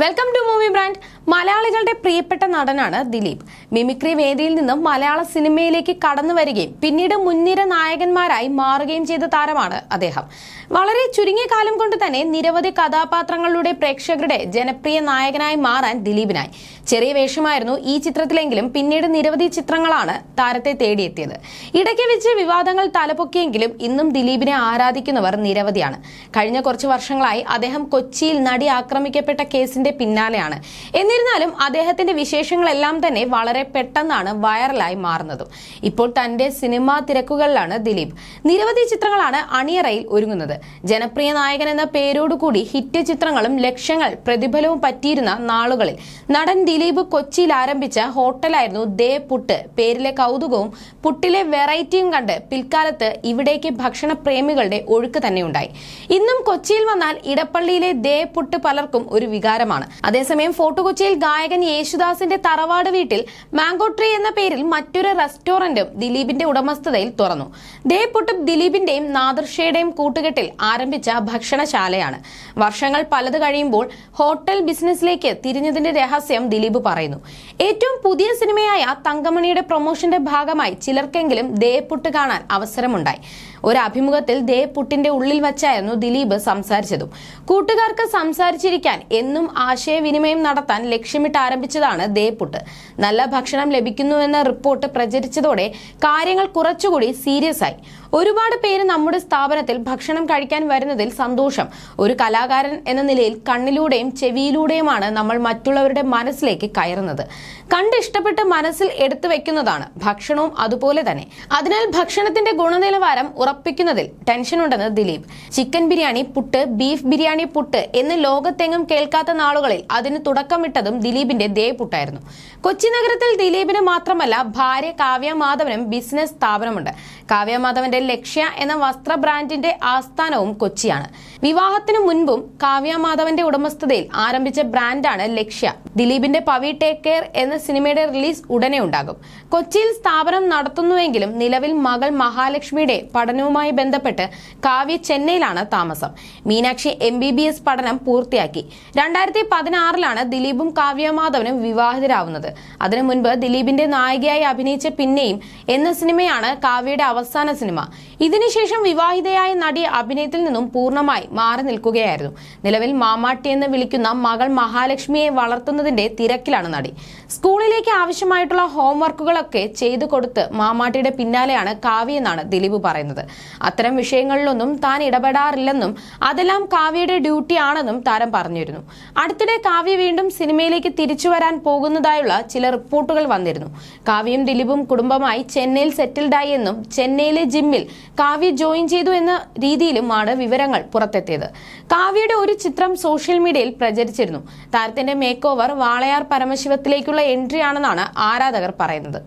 Welcome to movie brand മലയാളികളുടെ പ്രിയപ്പെട്ട നടനാണ് ദിലീപ്. മിമിക്രി വേദിയിൽ നിന്നും മലയാള സിനിമയിലേക്ക് കടന്നു വരികയും പിന്നീട് മുൻനിര നായകന്മാരായി മാറുകയും ചെയ്ത താരമാണ് അദ്ദേഹം. വളരെ ചുരുങ്ങിയ കാലം കൊണ്ട് തന്നെ നിരവധി കഥാപാത്രങ്ങളിലൂടെ പ്രേക്ഷകരുടെ ജനപ്രിയ നായകനായി മാറാൻ ദിലീപിനായി. ചെറിയ വേഷമായിരുന്നു ഈ ചിത്രത്തിലെങ്കിലും പിന്നീട് നിരവധി ചിത്രങ്ങളാണ് താരത്തെ തേടിയെത്തിയത്. ഇടയ്ക്ക് വെച്ച് വിവാദങ്ങൾ തലപൊക്കിയെങ്കിലും ഇന്നും ദിലീപിനെ ആരാധിക്കുന്നവർ നിരവധിയാണ്. കഴിഞ്ഞ കുറച്ച് വർഷങ്ങളായി അദ്ദേഹം കൊച്ചിയിൽ നടി ആക്രമിക്കപ്പെട്ട കേസിന്റെ പിന്നാലെയാണ്. എന്നിരുന്നാലും അദ്ദേഹത്തിന്റെ വിശേഷങ്ങളെല്ലാം തന്നെ വളരെ പെട്ടെന്നാണ് വൈറലായി മാറുന്നതും. ഇപ്പോൾ തന്റെ സിനിമാ തിരക്കുകളിലാണ് ദിലീപ്. നിരവധി ചിത്രങ്ങളാണ് അണിയറയിൽ ഒരുങ്ങുന്നത്. ജനപ്രിയ നായകൻ എന്ന പേരോടുകൂടി ഹിറ്റ് ചിത്രങ്ങളും ലക്ഷ്യങ്ങൾ പ്രതിഫലവും പറ്റിയിരുന്ന നാളുകളിൽ നടൻ ദിലീപ് കൊച്ചിയിൽ ആരംഭിച്ച ഹോട്ടലായിരുന്നു ദേ പുട്ട്. പേരിലെ കൗതുകവും പുട്ടിലെ വെറൈറ്റിയും കണ്ട് പിൽക്കാലത്ത് ഇവിടേക്ക് ഭക്ഷണ പ്രേമികളുടെ ഒഴുക്ക് തന്നെയുണ്ടായി ഇന്നും കൊച്ചിയിൽ വന്നാൽ ഇടപ്പള്ളിയിലെ ദേ പുട്ട് പലർക്കും ഒരു വികാരമാണ്. അതേസമയം ഫോർട്ട് കൊച്ചിയിൽ ഗായകൻ യേശുദാസിന്റെ തറവാട് വീട്ടിൽ മാംഗോ ട്രീ എന്ന പേരിൽ മറ്റൊരു റെസ്റ്റോറന്റും ദിലീപിന്റെ ഉടമസ്ഥതയിൽ തുറന്നു. ദേ പുട്ടും ദിലീപിന്റെയും നാദർഷയുടെയും കൂട്ടുകെട്ടിൽ ആരംഭിച്ച ഭക്ഷണശാലയാണ്. വർഷങ്ങൾ പലത് കഴിയുമ്പോൾ ഹോട്ടൽ ബിസിനസ്സിലേക്ക് തിരിഞ്ഞതിന്റെ രഹസ്യം ദിലീപ് പറയുന്നു. ഏറ്റവും പുതിയ സിനിമയായ തങ്കമണിയുടെ പ്രൊമോഷന്റെ ഭാഗമായി ചിലർക്കെങ്കിലും ദേപ്പുട്ട് പുട്ട് കാണാൻ അവസരമുണ്ടായി. ഒരു അഭിമുഖത്തിൽ ദേപ്പുട്ടിന്റെ ഉള്ളിൽ വച്ചായിരുന്നു ദിലീപ് സംസാരിച്ചതും. കൂട്ടുകാർക്ക് സംസാരിച്ചിരിക്കാൻ എന്നും ആശയവിനിമയം നടത്താൻ ലക്ഷ്യമിട്ട് ആരംഭിച്ചതാണ് ദേപ്പുട്ട് നല്ല ഭക്ഷണം ലഭിക്കുന്നുവെന്ന റിപ്പോർട്ട് പ്രചരിച്ചതോടെ കാര്യങ്ങൾ കുറച്ചുകൂടി സീരിയസ് ആയി. ഒരുപാട് പേര് നമ്മുടെ സ്ഥാപനത്തിൽ ഭക്ഷണം കഴിക്കാൻ വരുന്നതിൽ സന്തോഷം. ഒരു കലാകാരൻ എന്ന നിലയിൽ കണ്ണിലൂടെയും ചെവിയിലൂടെയുമാണ് നമ്മൾ മറ്റുള്ളവരുടെ മനസ്സിലേക്ക് കയറുന്നത്. കണ്ട് ഇഷ്ടപ്പെട്ട് മനസ്സിൽ എടുത്തു വെക്കുന്നതാണ് ഭക്ഷണവും അതുപോലെ തന്നെ. അതിനാൽ ഭക്ഷണത്തിന്റെ ഗുണനിലവാരം ഉറപ്പിക്കുന്നതിൽ ടെൻഷൻ ഉണ്ടെന്ന് ദിലീപ്. ചിക്കൻ ബിരിയാണി പുട്ട് ബീഫ് ബിരിയാണി പുട്ട് എന്ന് ലോകത്തെങ്ങും കേൾക്കാത്ത നാളുകളിൽ അതിന് തുടക്കമിട്ടതും ദിലീപിന്റെ ദേപുട്ടായിരുന്നു കൊച്ചി നഗരത്തിൽ ദിലീപിന് മാത്രമല്ല ഭാര്യ കാവ്യ മാധവനും ബിസിനസ് സ്ഥാപനമുണ്ട്. കാവ്യ മാധവന്റെ ലക്ഷ്യ എന്ന വസ്ത്ര ബ്രാൻഡിന്റെ ആസ്ഥാനവും കൊച്ചിയാണ്. വിവാഹത്തിനു മുൻപും കാവ്യ മാധവന്റെ ഉടമസ്ഥതയിൽ ആരംഭിച്ച ബ്രാൻഡാണ് ലക്ഷ്യ. ദിലീപിന്റെ പവി ടേക്ക് കെയർ എന്ന സിനിമയുടെ റിലീസ് ഉടനെ ഉണ്ടാകും. കൊച്ചിയിൽ സ്ഥാപനം നടത്തുന്നുവെങ്കിലും നിലവിൽ മകൾ മഹാലക്ഷ്മിയുടെ പഠനവുമായി ബന്ധപ്പെട്ട് കാവ്യ ചെന്നൈയിലാണ് താമസം. Meenakshi M B B S പഠനം പൂർത്തിയാക്കി. രണ്ടായിരത്തി പതിനാറിലാണ് ദിലീപും കാവ്യ മാധവനും വിവാഹിതരാവുന്നത്. അതിനു മുൻപ് ദിലീപിന്റെ നായികയായി അഭിനയിച്ച പിന്നെയും എന്ന സിനിമയാണ് കാവ്യയുടെ അവസാന സിനിമ. ഇതിനുശേഷം വിവാഹിതയായ നടി അഭിനയത്തിൽ നിന്നും പൂർണമായി മാറി നിൽക്കുകയായിരുന്നു. നിലവിൽ മാമാട്ടി എന്ന് വിളിക്കുന്ന മകൾ മഹാലക്ഷ്മിയെ വളർത്തുന്നതിന്റെ തിരക്കിലാണ് നടി. സ്കൂളിലേക്ക് ആവശ്യമായിട്ടുള്ള ഹോംവർക്കുകളൊക്കെ ചെയ്തു കൊടുത്ത് മാമാട്ടിയുടെ പിന്നാലെയാണ് കാവ്യ എന്നാണ് ദിലീപ് പറയുന്നത്. അത്തരം വിഷയങ്ങളിലൊന്നും താൻ ഇടപെടാറില്ലെന്നും അതെല്ലാം കാവ്യയുടെ ഡ്യൂട്ടിയാണെന്നും താരം പറഞ്ഞിരുന്നു. അടുത്തിടെ കാവ്യ വീണ്ടും സിനിമയിലേക്ക് തിരിച്ചു വരാൻ പോകുന്നതായുള്ള ചില റിപ്പോർട്ടുകൾ വന്നിരുന്നു. കാവ്യയും ദിലീപും കുടുംബമായി ചെന്നൈയിൽ സെറ്റിൽഡായി എന്നും ചെന്നൈയിലെ ജിമ്മിൽ കാവ്യ ജോയിൻ ചെയ്തു എന്ന രീതിയിലുമാണ് വിവരങ്ങൾ പുറത്തെത്തിയത്. കാവ്യയുടെ ഒരു ചിത്രം സോഷ്യൽ മീഡിയയിൽ പ്രചരിച്ചിരുന്നു. താരത്തിന്റെ മേക്ക് ഓവർ വാളയാർ പരമശിവത്തിലേക്കുള്ള എൻട്രി ആണെന്നാണ് ആരാധകർ പറയുന്നത്.